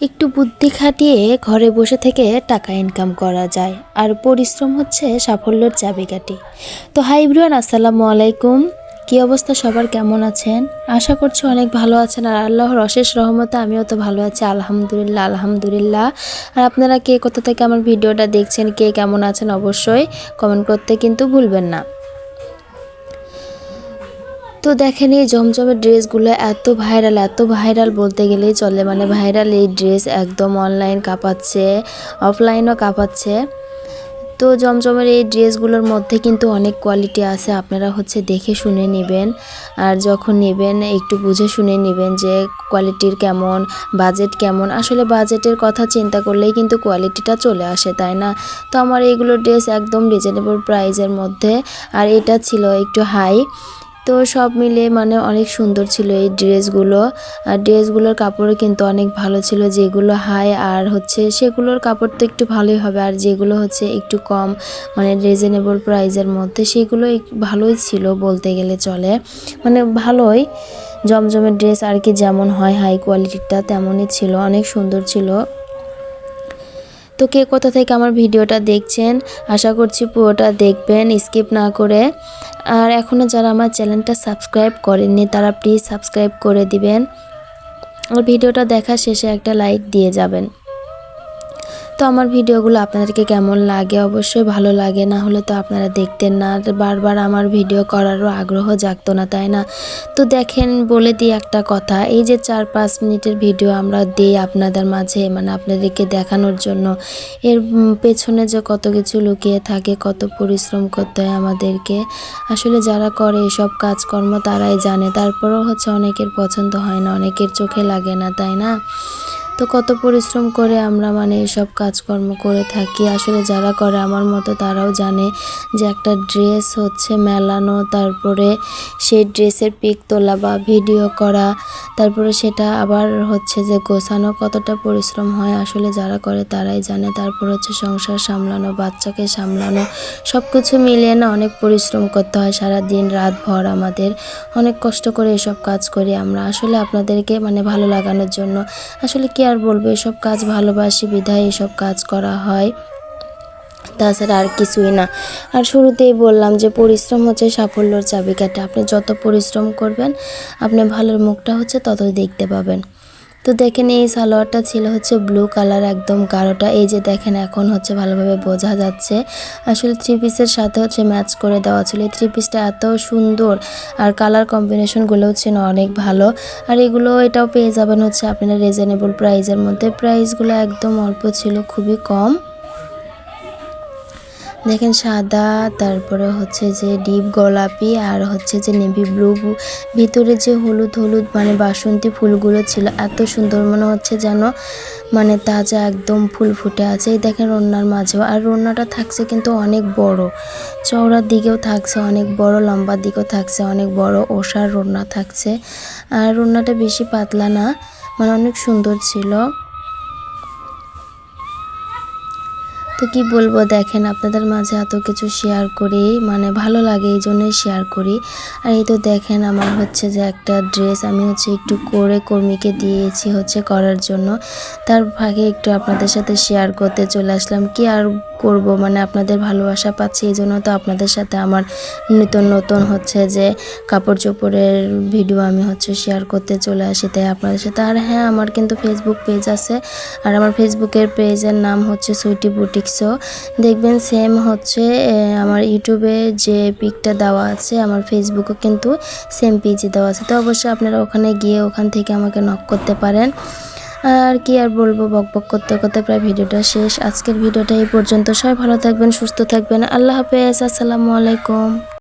একটু বুদ্ধি খাটিয়ে ঘরে বসে থেকে টাকা ইনকাম করা যায়। আর পরিশ্রম হচ্ছে সাফল্যের চাবিকাঠি। তো হাই ব্রিয়ান আসসালামু আলাইকুম। কি অবস্থা? সবার কেমন আছেন? আশা করছি অনেক ভালো আছেন আর আল্লাহর অশেষ রহমতে আমিও তো ভালো আছি, আলহামদুলিল্লাহ আলহামদুলিল্লাহ। আর আপনারা কে কোথা থেকে আমার ভিডিওটা দেখছেন, কে কেমন আছেন অবশ্যই কমেন্ট করতে কিন্তু ভুলবেন না। তো দেখেন এই জমজমের ড্রেসগুলো এত ভাইরাল এত ভাইরাল বলতে গেলেই চলে। মানে ভাইরাল এই ড্রেস একদম অনলাইন কাঁপাচ্ছে অফলাইনও কাঁপাচ্ছে। তো জমজমের এই ড্রেসগুলোর মধ্যে কিন্তু অনেক কোয়ালিটি আছে, আপনারা হচ্ছে দেখে শুনে নেবেন। আর যখন নেবেন, একটু বুঝে শুনে নেবেন যে কোয়ালিটির কেমন বাজেট কেমন। আসলে বাজেটের কথা চিন্তা করলেই কিন্তু কোয়ালিটিটা চলে আসে, তাই না? তো আমার এইগুলো ড্রেস একদম রিজনেবল প্রাইসের মধ্যে। আর এটা ছিল একটু হাই তো সব মিলে মানে অনেক সুন্দর ছিল এই ড্রেসগুলো। আর ড্রেসগুলোর কাপড়ও কিন্তু অনেক ভালো ছিল, যেগুলো হাই আর হচ্ছে সেগুলোর কাপড় তো একটু ভালোই হবে। আর যেগুলো হচ্ছে একটু কম মানে রিজনেবল প্রাইসের মধ্যে সেগুলো ভালোই ছিল বলতে গেলে চলে। মানে ভালোই জমজমের ড্রেস আর কি যেমন হয় হাই কোয়ালিটিটা তেমনই ছিল, অনেক সুন্দর ছিল। তো কে কোথা থেকে আমার ভিডিওটা দেখছেন, আশা করছি পুরোটা দেখবেন, স্কিপ না করে। আর এখনও যারা আমার চ্যানেলটা সাবস্ক্রাইব করেননি, তারা প্লিজ সাবস্ক্রাইব করে দিবেন। আর ভিডিওটা দেখা শেষে একটা লাইক দিয়ে যাবেন। তো আমার ভিডিওগুলো আপনাদেরকে কেমন লাগে? অবশ্যই ভালো লাগে। না হলে তো আপনারা দেখতেন না। বারবার আমার ভিডিও করারও আগ্রহ জাগতো না, তাই না? তো দেখেন, বলে দিই একটা কথা। এই যে চার পাঁচ মিনিটের ভিডিও আমরা দিই আপনাদের মাঝে মানে আপনাদেরকে দেখানোর জন্য, এর পেছনে যে কত কিছু লুকিয়ে থাকে, কত পরিশ্রম করতে হয় আমাদেরকে। আসলে যারা করে এসব কাজকর্ম, তারাই জানে। তারপরেও হচ্ছে অনেকের পছন্দ হয় না, অনেকের চোখে লাগে না, তাই না? তো কত পরিশ্রম করে আমরা মানে এসব কাজকর্ম করে থাকি। আসলে যারা করে আমার মতো তারাও জানে যে একটা ড্রেস হচ্ছে মেলানো, তারপরে সেই ড্রেসের পিক তোলা বা ভিডিও করা তারপরে সেটা আবার হচ্ছে যে গোছানো কতটা পরিশ্রম হয় আসলে যারা করে তারাই জানে। তারপর হচ্ছে সংসার সামলানো, বাচ্চাকে সামলানো সব কিছু মিলিয়ে না অনেক পরিশ্রম করতে হয় সারা দিন রাত ভর আমাদের। অনেক কষ্ট করে এসব কাজ করি আমরা। আসলে আপনাদেরকে মানে ভালো লাগানোর জন্য। আসলে কি আর বলব, এসব কাজ ভালোবাসি, বিধায় এসব কাজ করা হয়। তাছাড়া আর কিছুই না। আর শুরুতেই বললাম যে পরিশ্রম হচ্ছে সাফল্যর চাবিকাঠি। আপনি যত পরিশ্রম করবেন আপনি ভালোর মুখটা হচ্ছে ততই দেখতে পাবেন। তো দেখেন এই সালোয়ারটা ছিল হচ্ছে ব্লু কালার একদম গাঢ়টা। এই যে দেখেন এখন হচ্ছে ভালোভাবে বোঝা যাচ্ছে। আসলে থ্রি পিসের সাথে হচ্ছে ম্যাচ করে দেওয়া ছিল। এই থ্রি পিসটা এত সুন্দর আর কালার কম্বিনেশনগুলো হচ্ছে না অনেক ভালো। আর এগুলো এটাও পেয়ে যাবেন হচ্ছে আপনারা রিজনেবল প্রাইজের মধ্যে। প্রাইসগুলো একদম অল্প ছিল, খুবই কম। দেখেন সাদা, তারপরে হচ্ছে যে ডিপ গোলাপি আর হচ্ছে যে নেভি ব্লু। ভিতরে যে হলুদ হলুদ মানে বাসন্তী ফুলগুলো ছিল, এত সুন্দর মনে হচ্ছে যেন মানে তাজা একদম ফুল ফুটে আছে। এই দেখেন রন্নার মাঝেও, আর রন্নাটা থাকছে কিন্তু অনেক বড়। চওড়ার দিকেও থাকছে অনেক বড়, লম্বার দিকেও থাকছে অনেক বড়, ওষার রন্না থাকছে। আর রন্নাটা বেশি পাতলা না মানে অনেক সুন্দর ছিল। তো কি বলব, দেখেন আপনাদের মাঝে এত কিছু শেয়ার করি মানে ভালো লাগে এই জন্যই শেয়ার করি। আর এই তো দেখেন আমার হচ্ছে যে একটা ড্রেস আমি হচ্ছে একটু করে কর্মীকে দিয়েছি হচ্ছে করার জন্য। তার ভাগে একটু আপনাদের সাথে শেয়ার করতে চলে আসলাম। কি আর করব মানে আপনাদের ভালোবাসা পাচ্ছি, এই জন্য তো আপনাদের সাথে আমার নতুন নতুন হচ্ছে যে কাপড় চোপড়ের ভিডিও আমি হচ্ছে শেয়ার করতে চলে আসি, তাই আপনাদের সাথে। আর হ্যাঁ আমার কিন্তু ফেসবুক পেজ আছে, আর আমার ফেসবুকের পেজের নাম হচ্ছে সুইটি বুটিক্সও দেখবেন সেম হচ্ছে আমার ইউটিউবে যে পিকটা দেওয়া আছে, আমার ফেসবুকও কিন্তু সেম পেজে দেওয়া আছে। তো অবশ্যই আপনারা ওখানে গিয়ে ওখান থেকে আমাকে নক করতে পারেন। আর কি আর বলব, বক বক করতে করতে প্রায় ভিডিওটা শেষ। আজকের ভিডিওটা এই পর্যন্ত। সবাই ভালো থাকবেন, সুস্থ থাকবেন। আল্লাহ হাফেজ, আসসালামু আলাইকুম।